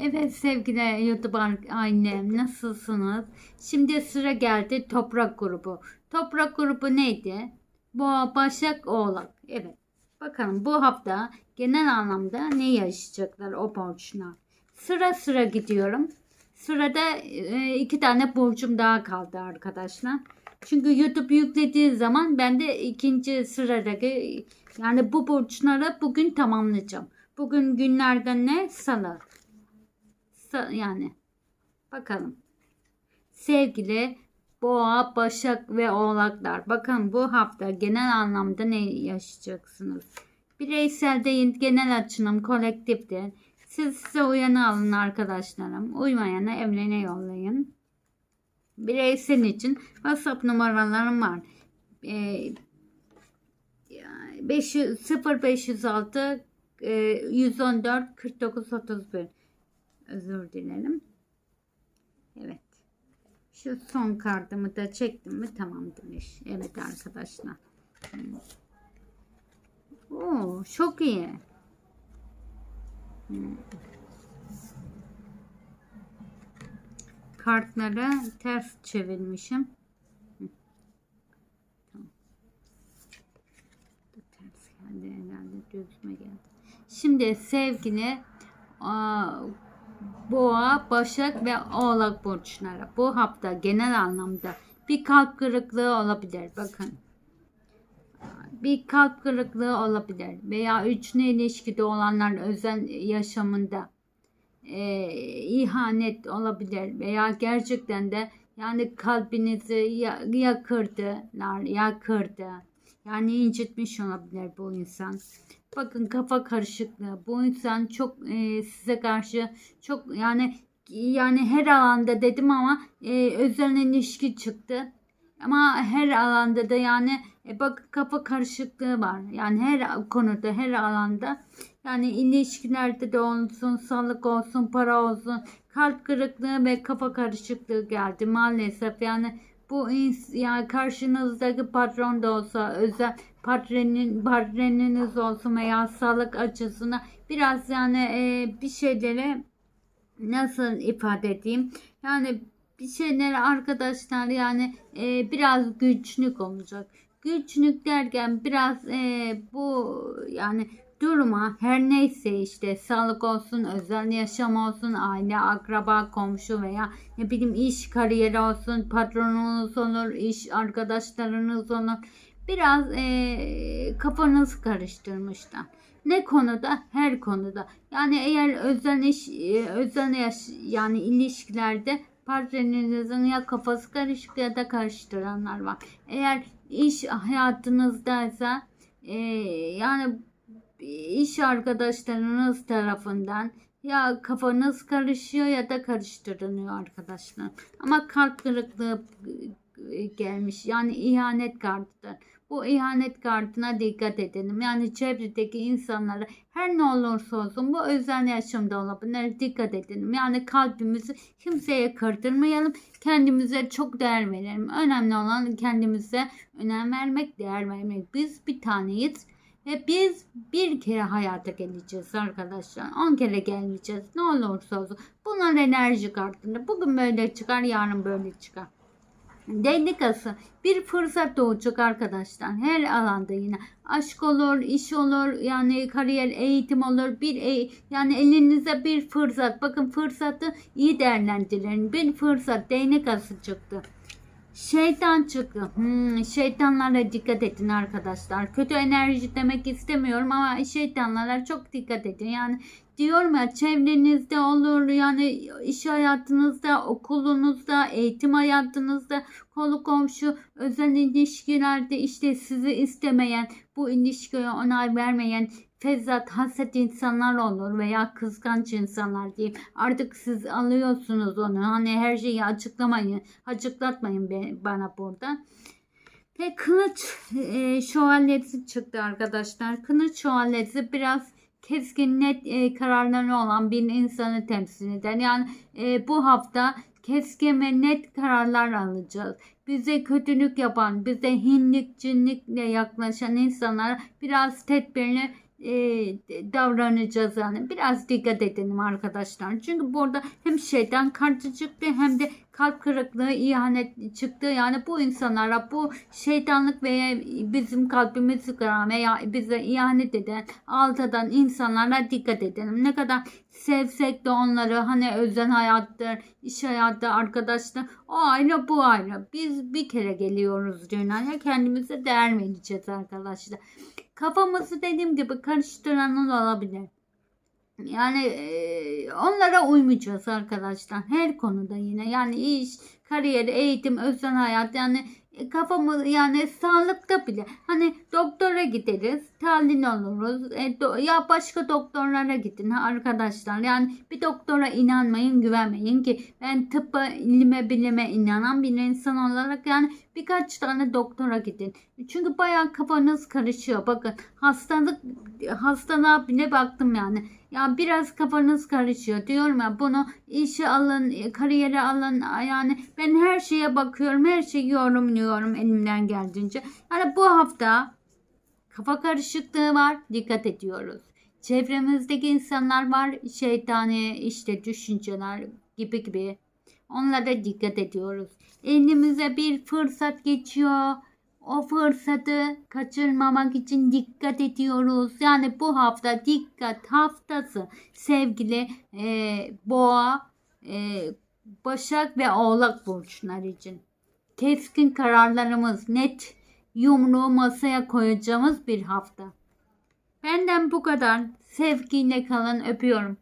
Evet sevgili YouTube annem nasılsınız? Şimdi sıra geldi toprak grubu. Toprak grubu neydi? Boğa, Başak, Oğlak. Evet. Bakalım bu hafta genel anlamda ne yaşayacaklar o burçlar. Sıra sıra gidiyorum. Sırada e, iki tane burcum daha kaldı arkadaşlar. Çünkü YouTube yüklediği zaman ben de ikinci sıradaki yani bu burçları bugün tamamlayacağım. Bugün günlerden ne? Salı. Sa- yani bakalım. Sevgili Boğa, Başak ve Oğlaklar. Bakın bu hafta genel anlamda ne yaşayacaksınız? Bireysel değil genel açılım kolektiftir. Siz size uyanı alın arkadaşlarım. Uymayana evlene yollayın. Bireysel için WhatsApp numaralarım var. Ee, 500, 0506 e, 114 49 31 özür dilerim. Evet. Şu son kartımı da çektim mi tamamdır iş. Evet arkadaşlar. Hmm. Oo, çok iyi. Hmm. Kartları ters çevirmişim. Ters geldi herhalde düzme geldi. Şimdi sevgili Boğa, Başak ve Oğlak burçları bu hafta genel anlamda bir kalp kırıklığı olabilir. Bakın. Bir kalp kırıklığı olabilir veya üçlü ilişkide olanların özel yaşamında e, ihanet olabilir veya gerçekten de yani kalbinizi ya, ya kırdılar ya kırdı. Yani incitmiş olabilir bu insan. Bakın kafa karışıklığı. Bu insan çok e, size karşı çok yani yani her alanda dedim ama e, özel ilişki çıktı. Ama her alanda da yani e, bak kafa karışıklığı var. Yani her konuda, her alanda yani ilişkilerde de olsun, sağlık olsun, para olsun, kalp kırıklığı ve kafa karışıklığı geldi maalesef. Yani bu yani karşınızdaki patron da olsa özel patrenin patronunuz olsun veya sağlık açısına biraz yani e, bir şeylere nasıl ifade edeyim yani bir şeyler arkadaşlar yani e, biraz güçlük olacak. Güçlük derken biraz e, bu yani duruma her neyse işte sağlık olsun, özel yaşam olsun, aile, akraba, komşu veya ne bileyim iş kariyeri olsun, patronunuz olur, iş arkadaşlarınız olur. Biraz e, kafanız karıştırmışlar. Ne konuda? Her konuda. Yani eğer özel iş, özel yaş, yani ilişkilerde partnerinizin ya kafası karışık ya da karıştıranlar var. Eğer iş hayatınızdaysa e, yani iş arkadaşlarınız tarafından ya kafanız karışıyor ya da karıştırılıyor arkadaşlar. Ama kalp kırıklığı gelmiş. Yani ihanet kartıdır. Bu ihanet kartına dikkat edelim. Yani çevredeki insanlara her ne olursa olsun bu özel yaşamda olabilir. Dikkat edelim. Yani kalbimizi kimseye kırdırmayalım. Kendimize çok değer verelim. Önemli olan kendimize önem vermek, değer vermek. Biz bir taneyiz. Ve biz bir kere hayata geleceğiz arkadaşlar. 10 kere gelmeyeceğiz. Ne olursa olsun. Bunlar enerji kartında. Bugün böyle çıkar, yarın böyle çıkar. Delikası bir fırsat doğacak arkadaşlar. Her alanda yine aşk olur, iş olur, yani kariyer, eğitim olur. Bir e, yani elinize bir fırsat. Bakın fırsatı iyi değerlendirin. Bir fırsat değnek çıktı. Şeytan çıktı. Hmm, şeytanlara dikkat edin arkadaşlar. Kötü enerji demek istemiyorum ama şeytanlara çok dikkat edin. Yani diyorum ya çevrenizde olur yani iş hayatınızda, okulunuzda, eğitim hayatınızda, kolu komşu, özel ilişkilerde işte sizi istemeyen, bu ilişkiye onay vermeyen fezzat, haset insanlar olur veya kıskanç insanlar diyeyim. Artık siz alıyorsunuz onu. Hani her şeyi açıklamayın, açıklatmayın bana burada. Ve kılıç e, şövalyesi çıktı arkadaşlar. Kılıç şövalyesi biraz keskin net e, kararları olan bir insanı temsil eder. Yani e, bu hafta keskin ve net kararlar alacağız. Bize kötülük yapan, bize hinlik, cinlikle yaklaşan insanlara biraz tedbirli e, davranacağız yani. Biraz dikkat edelim arkadaşlar. Çünkü burada hem şeytan karşı çıktı hem de kalp kırıklığı, ihanet çıktı. Yani bu insanlara bu şeytanlık veya bizim kalbimizi kıran veya bize ihanet eden, altadan insanlara dikkat edelim. Ne kadar sevsek de onları hani özel hayattır, iş hayatta, arkadaşlar o ayrı bu ayrı. Biz bir kere geliyoruz dünyaya kendimize değer vereceğiz arkadaşlar. Kafamızı dediğim gibi karıştıranlar olabilir. Yani e, onlara uymayacağız arkadaşlar. Her konuda yine. Yani iş, kariyer, eğitim, özel hayat yani kafamız yani sağlıkta bile. Hani doktora gideriz, tahlil oluruz. E, do- ya başka doktorlara gidin arkadaşlar. Yani bir doktora inanmayın, güvenmeyin ki ben tıbba, ilime, bilime inanan bir insan olarak yani birkaç tane doktora gidin. Çünkü bayağı kafanız karışıyor. Bakın hastalık hastalığa bile baktım yani. Ya biraz kafanız karışıyor diyorum ya bunu işe alın, kariyere alın yani ben her şeye bakıyorum, her şeyi yorumluyorum elimden geldiğince. Yani bu hafta kafa karışıklığı var, dikkat ediyoruz. Çevremizdeki insanlar var, şeytani işte düşünceler gibi gibi. Onlara dikkat ediyoruz. Elimize bir fırsat geçiyor. O fırsatı kaçırmamak için dikkat ediyoruz. Yani bu hafta dikkat haftası sevgili e, boğa, e, başak ve oğlak burçları için. Keskin kararlarımız net yumruğu masaya koyacağımız bir hafta. Benden bu kadar. Sevgiyle kalın öpüyorum.